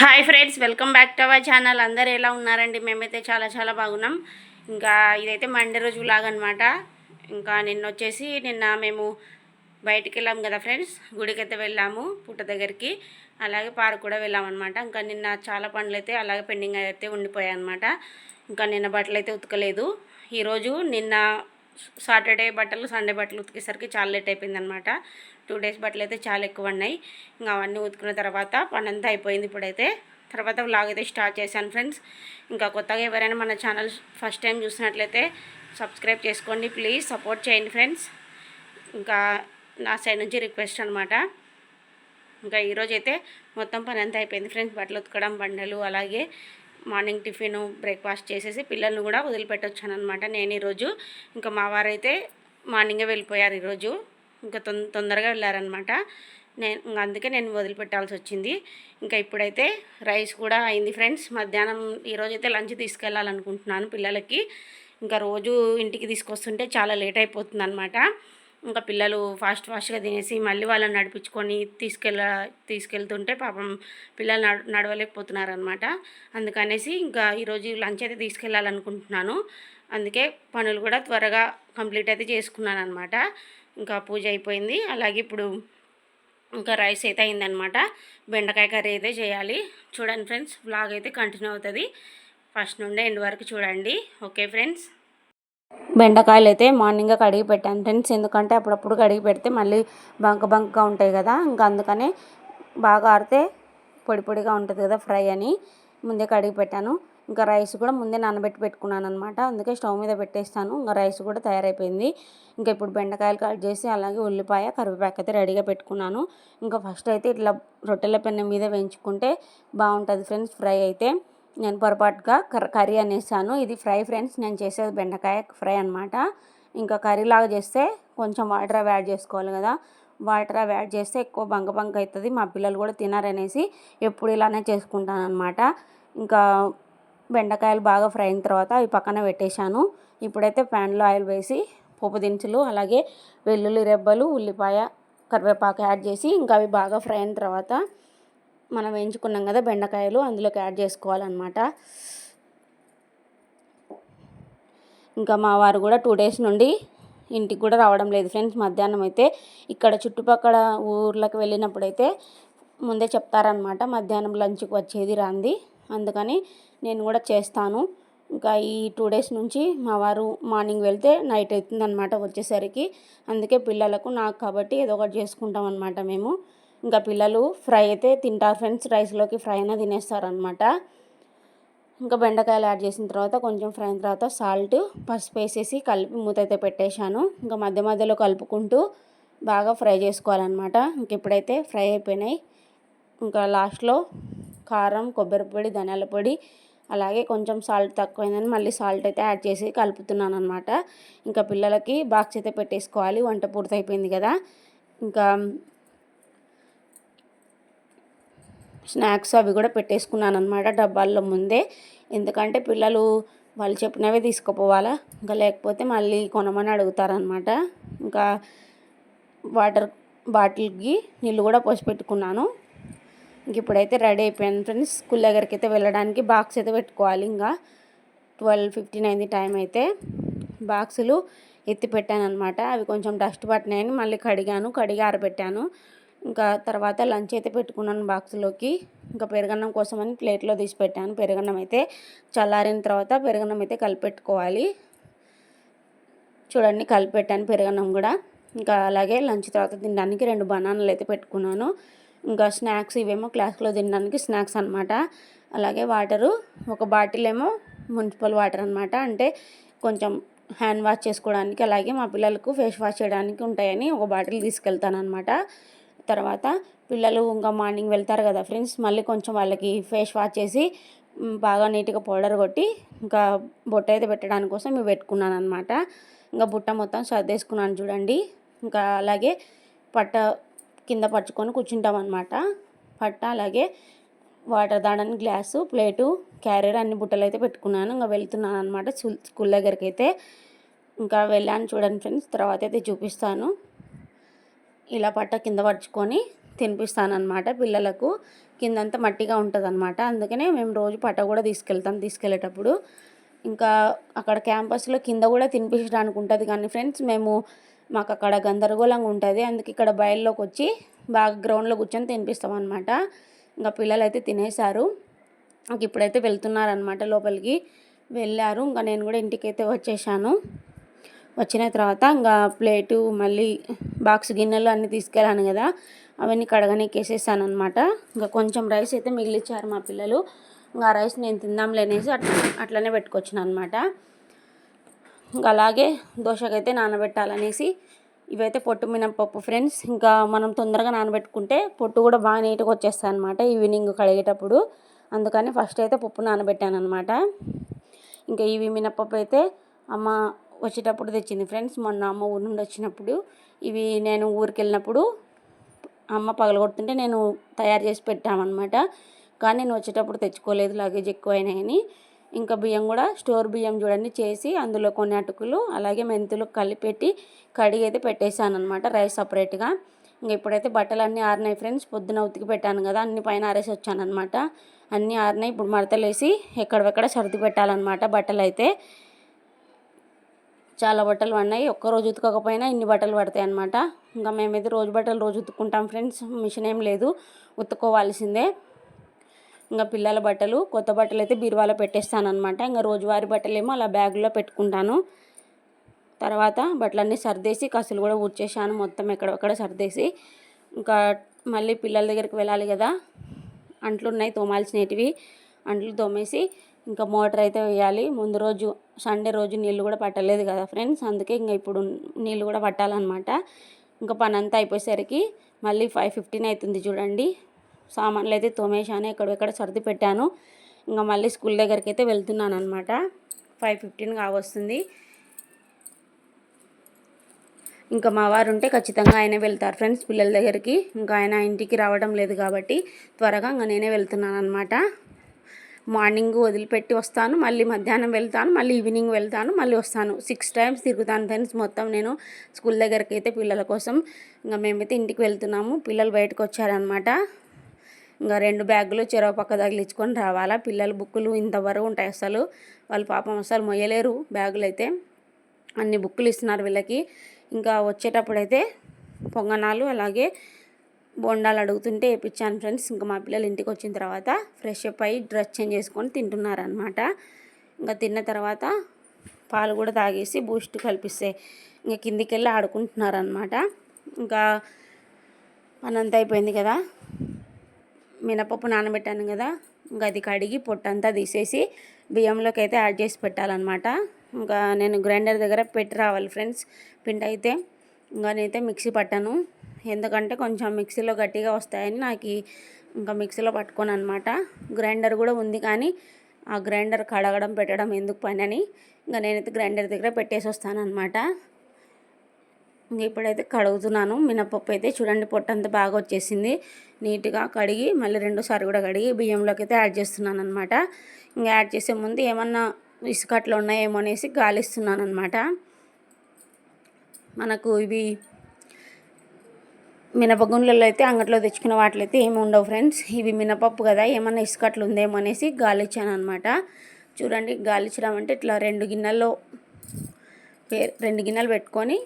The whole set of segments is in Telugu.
Hi friends welcome back to our channel. అందరు ఎలా ఉన్నారండి? మేమైతే చాలా చాలా బాగున్నాం. ఇంకా ఇదైతే మండే రోజు లాగా అనమాట ఇంకా నిన్న వచ్చేసి నిన్న మేము బయటికి వెళ్ళాము కదా ఫ్రెండ్స్. గుడికి అయితే వెళ్ళాము పుట్ట దగ్గరికి. అలాగే పార్క్ కూడా వెళ్ళామన్నమాట ఇంకా నిన్న చాలా పనులు అయితే అలాగే పెండింగ్ అయితే ఉండిపోయాయి అనమాట ఇంకా నిన్న బట్టలు అయితే ఉతకలేదు ఈరోజు నిన్న సాటర్డే బట్టలు సండే బట్టలు ఉతికేసరికి చాలా లేట్ అయిపోయింది అనమాట టూ డేస్ బట్టలు అయితే చాలా ఎక్కువ ఉన్నాయి. ఇంకా అవన్నీ ఉతుకున్న తర్వాత పని అంతా అయిపోయింది ఇప్పుడైతే. తర్వాత వ్లాగ్ అయితే స్టార్ట్ చేశాను ఫ్రెండ్స్. ఇంకా కొత్తగా ఎవరైనా మన ఛానల్ ఫస్ట్ టైం చూసినట్లయితే సబ్స్క్రైబ్ చేసుకోండి ప్లీజ్ సపోర్ట్ చేయండి ఫ్రెండ్స్. ఇంకా నా సైడ్ నుంచి రిక్వెస్ట్ అనమాట. ఇంకా ఈరోజు అయితే మొత్తం పని అంతా అయిపోయింది ఫ్రెండ్స్. బట్టలు ఉతకడం బండలు అలాగే మార్నింగ్ టిఫిన్ బ్రేక్ఫాస్ట్ చేసేసి పిల్లల్ని కూడా వదిలిపెట్టొచ్చాను అనమాట నేను ఈరోజు ఇంకా మా వారైతే మార్నింగే వెళ్ళిపోయారు ఈరోజు. ఇంకా తొం తొందరగా వెళ్ళారనమాట నేను ఇంకా అందుకే నేను వదిలిపెట్టాల్సి వచ్చింది. ఇంకా ఇప్పుడైతే రైస్ కూడా అయింది ఫ్రెండ్స్. మధ్యాహ్నం ఈరోజు అయితే లంచ్ తీసుకెళ్ళాలనుకుంటున్నాను పిల్లలకి. ఇంకా రోజు ఇంటికి తీసుకొస్తుంటే చాలా లేట్ అయిపోతుంది అనమాట ఇంకా పిల్లలు ఫాస్ట్ ఫాస్ట్గా తినేసి మళ్ళీ వాళ్ళని నడిపించుకొని తీసుకెళ్ళ తీసుకెళ్తుంటే పాపం పిల్లలు నడ నడవలేకపోతున్నారు అనమాట అందుకనేసి ఇంకా ఈరోజు లంచ్ అయితే తీసుకెళ్ళాలనుకుంటున్నాను. అందుకే పనులు కూడా త్వరగా కంప్లీట్ అయితే చేసుకున్నాను అనమాట ఇంకా పూజ అయిపోయింది. అలాగే ఇప్పుడు ఇంకా రైస్ అయితే అయిందనమాట బెండకాయ కర్రీ అయితే చేయాలి. చూడండి ఫ్రెండ్స్ బ్లాగ్ అయితే కంటిన్యూ అవుతుంది. ఫస్ట్ నుండి ఎండ్ వరకు చూడండి. Okay friends? బెండకాయలు అయితే మార్నింగ్ కడిగి పెట్టాను ఫ్రెండ్స్. ఎందుకంటే అప్పుడప్పుడు కడిగి పెడితే మళ్ళీ బంక బంకగా ఉంటాయి కదా. ఇంకా అందుకనే బాగా ఆడితే పొడి పొడిగా ఉంటుంది కదా ఫ్రై అని ముందే కడిగి పెట్టాను. ఇంకా రైస్ కూడా ముందే నానబెట్టి పెట్టుకున్నాను అనమాట అందుకే స్టవ్ మీద పెట్టేస్తాను. ఇంకా రైస్ కూడా తయారైపోయింది. ఇంకా ఇప్పుడు బెండకాయలు కట్ చేసి అలాగే ఉల్లిపాయ కరివేపాకు అయితే రెడీగా పెట్టుకున్నాను. ఇంకా ఫస్ట్ అయితే ఇట్లా రొట్టెల పెన్నె మీద వేయించుకుంటే బాగుంటుంది ఫ్రెండ్స్ ఫ్రై అయితే. నేను పొరపాటుగా కర్రీ అనేసాను. ఇది ఫ్రై ఫ్రెండ్స్ నేను చేసేది బెండకాయ ఫ్రై అనమాట ఇంకా కర్రీ లాగా చేస్తే కొంచెం వాటర్ యాడ్ చేసుకోవాలి కదా. వాటర్ అవి యాడ్ చేస్తే ఎక్కువ బంక బంక అవుతుంది. మా పిల్లలు కూడా తినారనేసి ఎప్పుడు ఇలానే చేసుకుంటాను అనమాట ఇంకా బెండకాయలు బాగా ఫ్రై అయిన తర్వాత అవి పక్కన పెట్టేశాను. ఇప్పుడైతే ప్యాన్లో ఆయిల్ వేసి పోపు దినుసులు అలాగే వెల్లుల్లి రెబ్బలు ఉల్లిపాయ కరివేపాకు యాడ్ చేసి ఇంకా అవి బాగా ఫ్రై అయిన తర్వాత మనం వేయించుకున్నాం కదా బెండకాయలు అందులోకి యాడ్ చేసుకోవాలన్నమాట. ఇంకా మా వారు కూడా టూ డేస్ నుండి ఇంటికి కూడా రావడం లేదు ఫ్రెండ్స్. మధ్యాహ్నం అయితే ఇక్కడ చుట్టుపక్కల ఊర్లకు వెళ్ళినప్పుడైతే ముందే చెప్తారనమాట మధ్యాహ్నం లంచ్కి వచ్చేది రాంది. అందుకని నేను కూడా చేస్తాను. ఇంకా ఈ టూ డేస్ నుంచి మా వారు మార్నింగ్ వెళ్తే నైట్ అవుతుందన్నమాట వచ్చేసరికి. అందుకే పిల్లలకు నాకు కాబట్టి ఏదో ఒకటి చేసుకుంటాం అనమాట మేము. ఇంకా పిల్లలు ఫ్రై అయితే తింటారు ఫ్రెండ్స్. రైస్లోకి ఫ్రై అయినా తినేస్తారనమాట ఇంకా బెండకాయలు యాడ్ చేసిన తర్వాత కొంచెం ఫ్రై అయిన తర్వాత సాల్ట్ పసుపు వేసేసి కలిపి మూత అయితే పెట్టేశాను. ఇంకా మధ్య మధ్యలో కలుపుకుంటూ బాగా ఫ్రై చేసుకోవాలన్నమాట. ఇంక ఇప్పుడైతే ఫ్రై అయిపోయినాయి. ఇంకా లాస్ట్లో కారం కొబ్బరి పొడి ధనియాల పొడి అలాగే కొంచెం సాల్ట్ తక్కువైందని మళ్ళీ సాల్ట్ అయితే యాడ్ చేసి కలుపుతున్నాను అనమాట ఇంకా పిల్లలకి బాక్స్ అయితే పెట్టేసుకోవాలి. వంట పూర్తయిపోయింది కదా. ఇంకా స్నాక్స్ అవి కూడా పెట్టేసుకున్నాను అనమాట డబ్బాల్లో ముందే. ఎందుకంటే పిల్లలు వాళ్ళు చెప్పినవే తీసుకుపోవాలా. ఇంకా లేకపోతే మళ్ళీ కొనమని అడుగుతారనమాట ఇంకా వాటర్ బాటిల్కి నీళ్ళు కూడా పోసి పెట్టుకున్నాను. ఇంక ఇప్పుడైతే రెడీ అయిపోయాను ఫ్రెండ్స్. స్కూల్ దగ్గరికి అయితే వెళ్ళడానికి బాక్స్ అయితే పెట్టుకోవాలి. ఇంకా ట్వెల్వ్ ఫిఫ్టీన్ అయింది టైం అయితే. బాక్సులు ఎత్తి పెట్టాను అనమాట అవి కొంచెం డస్ట్ పట్టినాయని మళ్ళీ కడిగాను. కడిగి ఆరబెట్టాను. ఇంకా తర్వాత లంచ్ అయితే పెట్టుకున్నాను బాక్స్లోకి. ఇంకా పెరుగన్నం కోసమని ప్లేట్లో తీసి పెట్టాను. పెరుగన్నం అయితే చల్లారిన తర్వాత పెరుగన్నం అయితే కలిపెట్టుకోవాలి. చూడండి కలిపెట్టాను పెరుగన్నం కూడా. ఇంకా అలాగే లంచ్ తర్వాత తినడానికి రెండు బనానాలు అయితే పెట్టుకున్నాను. ఇంకా స్నాక్స్ ఇవేమో క్లాస్లో తినడానికి స్నాక్స్ అనమాట అలాగే వాటరు ఒక బాటిల్ ఏమో మున్సిపల్ వాటర్ అనమాట అంటే కొంచెం హ్యాండ్ వాష్ చేసుకోవడానికి అలాగే మా పిల్లలకు ఫేస్ వాష్ చేయడానికి ఉంటాయని ఒక బాటిల్ తీసుకెళ్తాను అనమాట తర్వాత పిల్లలు ఇంకా మార్నింగ్ వెళ్తారు కదా ఫ్రెండ్స్ మళ్ళీ కొంచెం వాళ్ళకి ఫేస్ వాష్ చేసి బాగా నీట్గా పౌడర్ కొట్టి ఇంకా బొట్ట అయితే పెట్టడానికి కోసం ఇవి పెట్టుకున్నాను అనమాట ఇంకా బుట్ట మొత్తం సర్దేసుకున్నాను చూడండి. ఇంకా అలాగే పట్ట కింద పరుచుకొని కూర్చుంటాం అనమాట పట్ట అలాగే వాటర్ దాడని గ్లాసు ప్లేటు క్యారియర్ అన్ని బుట్టలు అయితే పెట్టుకున్నాను. ఇంకా వెళ్తున్నాను అనమాట స్కూల్ దగ్గరికి అయితే ఇంకా వెళ్ళాను చూడండి ఫ్రెండ్స్ తర్వాత అయితే చూపిస్తాను. ఇలా పట్ట కింద పరుచుకొని తినిపిస్తానమాట పిల్లలకు. కిందంతా మట్టిగా ఉంటుంది అనమాట అందుకనే మేము రోజు పట్ట కూడా తీసుకెళ్తాం తీసుకెళ్ళేటప్పుడు. ఇంకా అక్కడ క్యాంపస్లో కింద కూడా తినిపించడానికి ఉంటుంది. కానీ ఫ్రెండ్స్ మేము మాకు అక్కడ గందరగోళంగా ఉంటుంది. అందుకే ఇక్కడ బయల్లోకి వచ్చి బాగా గ్రౌండ్లో కూర్చొని తినిపిస్తాం అనమాట ఇంకా పిల్లలు అయితే తినేశారు. ఇంక ఇప్పుడైతే వెళ్తున్నారనమాట లోపలికి. వెళ్ళారు. ఇంకా నేను కూడా ఇంటికైతే వచ్చేసాను. వచ్చిన తర్వాత ఇంకా ప్లేటు మళ్ళీ బాక్స్ గిన్నెలు అన్నీ తీసుకెళ్ళాను కదా అవన్నీ కడగనీకి వేసేసాను అనమాట ఇంకా కొంచెం రైస్ అయితే మిగిలిచ్చారు మా పిల్లలు. ఇంకా రైస్ నేను తిందాంలేనేసి అట్లా అట్లనే పెట్టుకొచ్చిన అనమాట ఇంకా అలాగే దోశకైతే నానబెట్టాలనేసి ఇవైతే పొట్టు మినపప్పు ఫ్రెండ్స్. ఇంకా మనం తొందరగా నానబెట్టుకుంటే పొట్టు కూడా బాగా నీట్గా వచ్చేస్తాయి అనమాట ఈవినింగ్ కడిగేటప్పుడు. అందుకని ఫస్ట్ అయితే పప్పు నానబెట్టాను అనమాట ఇంకా ఇవి మినపప్పు అయితే అమ్మ వచ్చేటప్పుడు తెచ్చింది. ఫ్రెండ్స్ మొన్న అమ్మ ఊరి నుండి వచ్చినప్పుడు ఇవి నేను ఊరికి వెళ్ళినప్పుడు అమ్మ పగలగొడుతుంటే నేను తయారు చేసి పెట్టామన్నమాట. కానీ నేను వచ్చేటప్పుడు తెచ్చుకోలేదు లగేజ్ ఎక్కువైనాయని. ఇంకా బియ్యం కూడా స్టోర్ బియ్యం చూడండి చేసి అందులో కొన్ని అటుకులు అలాగే మెంతులు కలిపెట్టి కడిగి అయితే పెట్టేశాను అనమాట రైస్ సపరేట్గా. ఇంక ఇప్పుడైతే బట్టలు అన్నీ ఆరినాయి ఫ్రెండ్స్ పొద్దున ఉతికి పెట్టాను కదా అన్ని పైన ఆరేసి వచ్చాను అనమాట అన్నీ ఆరినాయి ఇప్పుడు మడతలేసి ఎక్కడెక్కడ సర్ది పెట్టాలన్నమాట బట్టలు అయితే చాలా బట్టలు పడినాయి. ఒక్క రోజు ఉతకకపోయినా ఇన్ని బట్టలు పడతాయి అనమాట ఇంకా మేమైతే రోజు బట్టలు రోజు ఉతుక్కుంటాం ఫ్రెండ్స్. మిషన్ ఏం లేదు. ఉతుక్కోవాల్సిందే. ఇంకా పిల్లల బట్టలు కొత్త బట్టలు అయితే బీరువాలో పెట్టేస్తాను అనమాట ఇంకా రోజువారి బట్టలు ఏమో అలా బ్యాగులో పెట్టుకుంటాను. తర్వాత బట్టలన్నీ సర్దేసి కసులు కూడా ఊడ్చేసాను మొత్తం ఎక్కడెక్కడ సర్దేసి. ఇంకా మళ్ళీ పిల్లల దగ్గరికి వెళ్ళాలి కదా. అంట్లు ఉన్నాయి తోమాల్సినవి. అంట్లు తోమేసి ఇంకా మోటార్ అయితే వేయాలి. ముందు రోజు సండే రోజు నీళ్ళు కూడా పట్టలేదు కదా ఫ్రెండ్స్. అందుకే ఇంకా ఇప్పుడు నీళ్ళు కూడా పట్టాలన్నమాట. ఇంకా పని అంతా అయిపోయేసరికి మళ్ళీ ఫైవ్ ఫిఫ్టీన్ అవుతుంది చూడండి. సామాన్లు అయితే తోమేశాను ఎక్కడెక్కడ సర్ది పెట్టాను. ఇంకా మళ్ళీ స్కూల్ దగ్గరికి అయితే వెళ్తున్నాను అనమాట ఫైవ్ ఫిఫ్టీన్ కావస్తుంది. ఇంకా మా వారు ఉంటే ఖచ్చితంగా ఆయనే వెళ్తారు ఫ్రెండ్స్ పిల్లల దగ్గరికి. ఇంకా ఆయన ఇంటికి రావడం లేదు కాబట్టి త్వరగా ఇంకా నేనే వెళ్తున్నాను అనమాట మార్నింగ్ వదిలిపెట్టి వస్తాను మళ్ళీ మధ్యాహ్నం వెళ్తాను మళ్ళీ ఈవినింగ్ వెళ్తాను మళ్ళీ వస్తాను. సిక్స్ టైమ్స్ తిరుగుతాను ఫ్రెండ్స్ మొత్తం నేను స్కూల్ దగ్గరికి అయితే పిల్లల కోసం ఇంకా మేమైతే ఇంటికి వెళ్తున్నాము. పిల్లలు బయటకు వచ్చారనమాట ఇంకా రెండు బ్యాగులు చెరవ పక్క తగిలించుకొని రావాలా? పిల్లల బుక్కులు ఇంతవరకు ఉంటాయి అసలు. వాళ్ళు పాపం అసలు మొయ్యలేరు బ్యాగులు అయితే అన్ని బుక్కులు ఇస్తున్నారు వీళ్ళకి. ఇంకా వచ్చేటప్పుడైతే పొంగనాలు అలాగే బొండాలు అడుగుతుంటే వేయించాను ఫ్రెండ్స్. ఇంకా మా పిల్లలు ఇంటికి వచ్చిన తర్వాత ఫ్రెష్ అప్ అయ్యి డ్రెస్ చేంజ్ చేసుకొని తింటున్నారనమాట ఇంకా తిన్న తర్వాత పాలు కూడా తాగేసి బూస్ట్ కల్పిస్తే ఇంకా కిందికి వెళ్ళి ఆడుకుంటున్నారనమాట ఇంకా పనంతా అయిపోయింది కదా. మినపప్పు నానబెట్టాను కదా. ఇంకా అది కడిగి పొట్టంతా తీసేసి బియ్యంలోకి అయితే యాడ్ చేసి పెట్టాలన్నమాట. ఇంకా నేను గ్రైండర్ దగ్గర పెట్టి రావాలి ఫ్రెండ్స్. పిండి అయితే ఇంకా నేనైతే మిక్సీ పట్టాను. ఎందుకంటే కొంచెం మిక్సీలో గట్టిగా వస్తాయని నాకు ఇంకా మిక్సీలో పట్టుకోను అనమాట గ్రైండర్ కూడా ఉంది కానీ ఆ గ్రైండర్ కడగడం పెట్టడం ఎందుకు పని అని ఇంకా నేనైతే గ్రైండర్ దగ్గర పెట్టేసి వస్తాను అనమాట ఇప్పుడైతే కడుగుతున్నాను. మినపప్పు అయితే చూడండి పొట్టంతా బాగా వచ్చేసింది. నీట్గా కడిగి మళ్ళీ రెండోసారి కూడా కడిగి బియ్యంలోకి అయితే యాడ్ చేస్తున్నాను అనమాట ఇంకా యాడ్ చేసే ముందు ఏమన్నా ఇసుకట్లు ఉన్నాయేమో అనేసి గాలిస్తున్నాను అనమాట మనకు ఇవి మినపగుండ్లలో అయితే అంగట్లో తెచ్చుకున్న వాటిలో అయితే ఏమి ఉండవు ఫ్రెండ్స్. ఇవి మినపప్పు కదా ఏమన్నా ఇసుకట్లు ఉందేమో అనేసి గాలిచ్చాను అనమాట చూడండి గాలిచ్చడం అంటే ఇట్లా రెండు గిన్నెల్లో రెండు గిన్నెలు పెట్టుకొని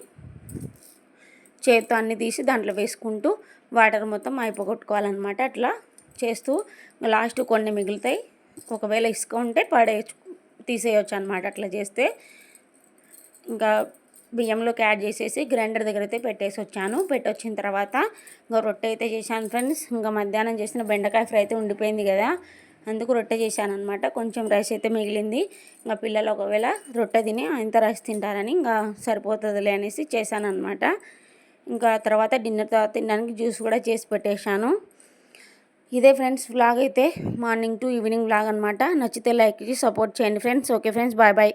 చేత్తో అన్ని తీసి దాంట్లో వేసుకుంటూ వాటర్ మొత్తం అయిపోగొట్టుకోవాలన్నమాట అట్లా చేస్తూ. లాస్ట్ కొన్ని మిగులుతాయి. ఒకవేళ ఇసుక ఉంటే పడేయచ్చు తీసేయచ్చు అనమాట అట్లా చేస్తే. ఇంకా బియ్యంలోకి యాడ్ చేసేసి గ్రైండర్ దగ్గర అయితే పెట్టేసి వచ్చాను. పెట్టొచ్చిన తర్వాత ఇంకా రొట్టె అయితే చేశాను ఫ్రెండ్స్. ఇంకా మధ్యాహ్నం చేసిన బెండకాయ ఫ్రై అయితే ఉండిపోయింది కదా. అందుకు రొట్టె చేశాను అనమాట కొంచెం రైస్ అయితే మిగిలింది. ఇంకా పిల్లలు ఒకవేళ రొట్టె తిని అంత రైస్ తింటారని ఇంకా సరిపోతుందిలే అనేసి చేశాను అనమాట ఇంకా తర్వాత డిన్నర్ తర్వాత తినడానికి జ్యూస్ కూడా చేసి పెట్టేశాను. ఇదే ఫ్రెండ్స్ వ్లాగ్ అయితే మార్నింగ్ టు ఈవినింగ్ వ్లాగ్ అనమాట నచ్చితే లైక్ ఇచ్చి సపోర్ట్ చేయండి friends. Okay friends. Bye bye.